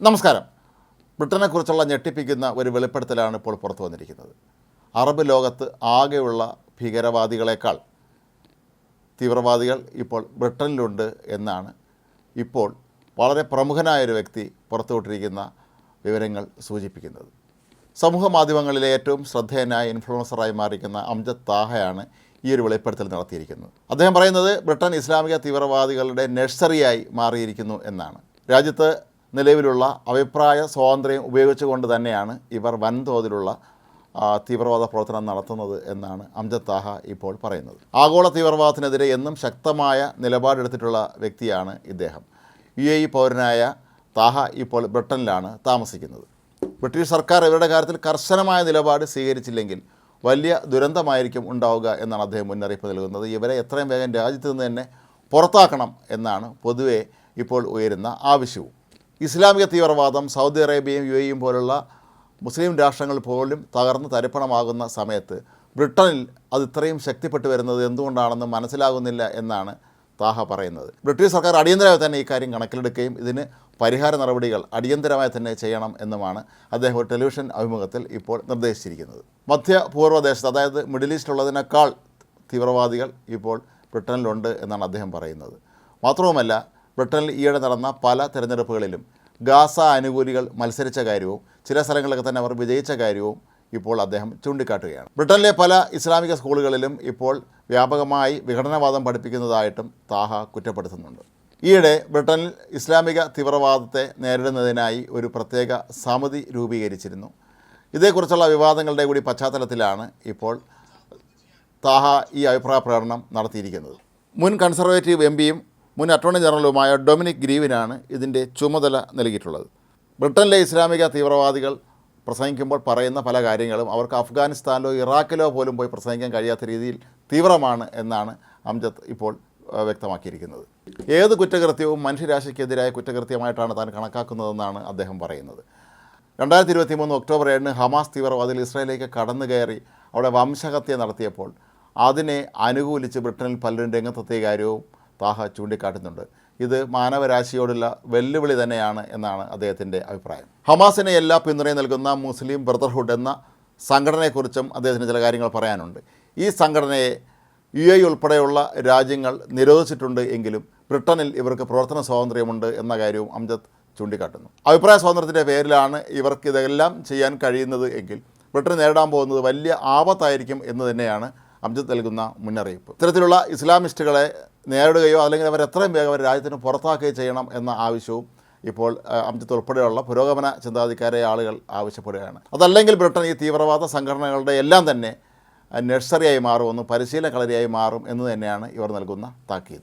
നമസ്കാരം. ബ്രിട്ടനെക്കുറിച്ചുള്ള ഞെട്ടിപ്പിക്കുന്ന ഒരു വെളിപ്പെടുത്തലാണ് ഇപ്പോൾ പുറത്തു വന്നിരിക്കുന്നത്. അറബ് ലോകത്ത് ആകെയുള്ള ഭീകരവാദികളെക്കാൾ തീവ്രവാദികൾ ഇപ്പോൾ ബ്രിട്ടനിലുണ്ട് എന്നാണ് ഇപ്പോൾ വളരെ പ്രമുഖനായൊരു വ്യക്തി പുറത്തുവിട്ടിരിക്കുന്ന വിവരങ്ങൾ സൂചിപ്പിക്കുന്നത്. സമൂഹ മാധ്യമങ്ങളിലെ ഏറ്റവും ശ്രദ്ധേയനായ ഇൻഫ്ലുവൻസറായി മാറിയിരിക്കുന്ന അംജദ് താഹയാണ് ഈ ഒരു വെളിപ്പെടുത്തൽ നടത്തിയിരിക്കുന്നത്. അദ്ദേഹം പറയുന്നത് ബ്രിട്ടൻ ഇസ്ലാമിക തീവ്രവാദികളുടെ നഴ്സറിയായി മാറിയിരിക്കുന്നു എന്നാണ്. രാജ്യത്ത് നിലവിലുള്ള അഭിപ്രായ സ്വാതന്ത്ര്യം ഉപയോഗിച്ചുകൊണ്ട് തന്നെയാണ് ഇവർ വൻതോതിലുള്ള തീവ്രവാദ പ്രവർത്തനം നടത്തുന്നത് എന്നാണ് അംജദ് താഹ ഇപ്പോൾ പറയുന്നത്. ആഗോള തീവ്രവാദത്തിനെതിരെ എന്നും ശക്തമായ നിലപാടെടുത്തിട്ടുള്ള വ്യക്തിയാണ് ഇദ്ദേഹം. യു എ ഇ പൗരനായ താഹ ഇപ്പോൾ ബ്രിട്ടനിലാണ് താമസിക്കുന്നത്. ബ്രിട്ടീഷ് സർക്കാർ ഇവരുടെ കാര്യത്തിൽ കർശനമായ നിലപാട് സ്വീകരിച്ചില്ലെങ്കിൽ വലിയ ദുരന്തമായിരിക്കും ഉണ്ടാവുക എന്നാണ് അദ്ദേഹം മുന്നറിയിപ്പ് നൽകുന്നത്. ഇവരെ എത്രയും വേഗം രാജ്യത്ത് നിന്ന് തന്നെ പുറത്താക്കണം എന്നാണ് പൊതുവെ ഇപ്പോൾ ഉയരുന്ന ആവശ്യവും. ഇസ്ലാമിക തീവ്രവാദം സൗദി അറേബ്യയും യു എയും പോലുള്ള മുസ്ലിം രാഷ്ട്രങ്ങൾ പോലും തകർന്ന് തരിപ്പണമാകുന്ന സമയത്ത് ബ്രിട്ടനിൽ അത് ഇത്രയും ശക്തിപ്പെട്ടു വരുന്നത് എന്തുകൊണ്ടാണെന്ന് മനസ്സിലാകുന്നില്ല എന്നാണ് താഹ പറയുന്നത്. ബ്രിട്ടീഷ് സർക്കാർ അടിയന്തരമായി തന്നെ ഈ കാര്യം കണക്കിലെടുക്കുകയും ഇതിന് പരിഹാര നടപടികൾ അടിയന്തരമായി തന്നെ ചെയ്യണം എന്നുമാണ് അദ്ദേഹം ഒരു ടെലിവിഷൻ അഭിമുഖത്തിൽ ഇപ്പോൾ നിർദ്ദേശിച്ചിരിക്കുന്നത്. മധ്യ പൂർവദേശത്ത് അതായത് മിഡിൽ ഈസ്റ്റിലുള്ളതിനേക്കാൾ തീവ്രവാദികൾ ഇപ്പോൾ ബ്രിട്ടനിലുണ്ട് എന്നാണ് അദ്ദേഹം പറയുന്നത്. മാത്രവുമല്ല ബ്രിട്ടനിൽ ഈയിടെ നടന്ന പല തെരഞ്ഞെടുപ്പുകളിലും ഗാസ അനുകൂലികൾ മത്സരിച്ച കാര്യവും ചില സ്ഥലങ്ങളിലൊക്കെ തന്നെ അവർ വിജയിച്ച കാര്യവും ഇപ്പോൾ അദ്ദേഹം ചൂണ്ടിക്കാട്ടുകയാണ്. ബ്രിട്ടനിലെ പല ഇസ്ലാമിക സ്കൂളുകളിലും ഇപ്പോൾ വ്യാപകമായി വിഘടനവാദം പഠിപ്പിക്കുന്നതായിട്ടും താഹ കുറ്റപ്പെടുത്തുന്നുണ്ട്. ഈയിടെ ബ്രിട്ടനിൽ ഇസ്ലാമിക തീവ്രവാദത്തെ നേരിടുന്നതിനായി ഒരു പ്രത്യേക സമിതി രൂപീകരിച്ചിരുന്നു. ഇതേക്കുറിച്ചുള്ള വിവാദങ്ങളുടെ കൂടി പശ്ചാത്തലത്തിലാണ് ഇപ്പോൾ താഹ ഈ അഭിപ്രായ പ്രകടനം നടത്തിയിരിക്കുന്നത്. മുൻ കൺസർവേറ്റീവ് എം പിയും മുൻ അറ്റോർണി ജനറലുമായ ഡൊമിനിക് ഗ്രീവിനാണ് ഇതിന്റെ ചുമതല നൽകിയിട്ടുള്ളത്. ബ്രിട്ടനിലെ ഇസ്ലാമിക തീവ്രവാദികൾ പ്രസംഗിക്കുമ്പോൾ പറയുന്ന പല കാര്യങ്ങളും അവർക്ക് അഫ്ഗാനിസ്ഥാനിലോ ഇറാഖിലോ പോലും പോയി പ്രസംഗിക്കാൻ കഴിയാത്ത രീതിയിൽ തീവ്രമാണ് എന്നാണ് അംജദ് ഇപ്പോൾ വ്യക്തമാക്കിയിരിക്കുന്നത്. ഏത് കുറ്റകൃത്യവും മനുഷ്യരാശിക്കെതിരായ കുറ്റകൃത്യമായിട്ടാണ് താൻ കണക്കാക്കുന്നതെന്നാണ് അദ്ദേഹം പറയുന്നത്. രണ്ടായിരത്തി ഇരുപത്തി മൂന്ന് ഒക്ടോബർ ഏഴിന് ഹമാസ് തീവ്രവാദികൾ ഇസ്രായേലിലേക്ക് കടന്നു കയറി അവിടെ വംശഹത്യ നടത്തിയപ്പോൾ അതിനെ അനുകൂലിച്ച് ബ്രിട്ടനിൽ പലരും രംഗത്തെത്തിയ കാര്യവും താഹ ചൂണ്ടിക്കാട്ടുന്നുണ്ട്. ഇത് മാനവരാശിയോടുള്ള വെല്ലുവിളി തന്നെയാണ് എന്നാണ് അദ്ദേഹത്തിന്റെ അഭിപ്രായം. ഹമാസിനെ എല്ലാ പിന്തുണയും നൽകുന്ന മുസ്ലിം ബ്രദർഹുഡ് എന്ന സംഘടനയെക്കുറിച്ചും അദ്ദേഹത്തിന് ചില കാര്യങ്ങൾ പറയാനുണ്ട്. ഈ സംഘടനയെ യു എ ഉൾപ്പെടെയുള്ള രാജ്യങ്ങൾ നിരോധിച്ചിട്ടുണ്ട് എങ്കിലും ബ്രിട്ടനിൽ ഇവർക്ക് പ്രവർത്തന സ്വാതന്ത്ര്യമുണ്ട് എന്ന കാര്യവും അംജദ് ചൂണ്ടിക്കാട്ടുന്നു. അഭിപ്രായ സ്വാതന്ത്ര്യത്തിന്റെ പേരിലാണ് ഇവർക്ക് ഇതെല്ലാം ചെയ്യാൻ കഴിയുന്നത് എങ്കിൽ ബ്രിട്ടൻ നേരിടാൻ പോകുന്നത് വലിയ ആപത്തായിരിക്കും എന്ന് തന്നെയാണ് അംജദ് നൽകുന്ന മുന്നറിയിപ്പ്. ഇത്തരത്തിലുള്ള ഇസ്ലാമിസ്റ്റുകളെ നേരിടുകയോ അല്ലെങ്കിൽ അവർ എത്രയും വേഗം അവർ രാജ്യത്തിന് പുറത്താക്കുകയോ ചെയ്യണം എന്ന ആവശ്യവും ഇപ്പോൾ അംജദ് ഉൾപ്പെടെയുള്ള പുരോഗമന ചിന്താധികാരായ ആളുകൾ ആവശ്യപ്പെടുകയാണ്. അതല്ലെങ്കിൽ ബ്രിട്ടൻ ഈ തീവ്രവാദ സംഘടനകളുടെ എല്ലാം തന്നെ നഴ്സറിയായി മാറുമെന്നും പരിശീലന കളരിയായി മാറും എന്ന് തന്നെയാണ് ഇവർ നൽകുന്ന താക്കീത്.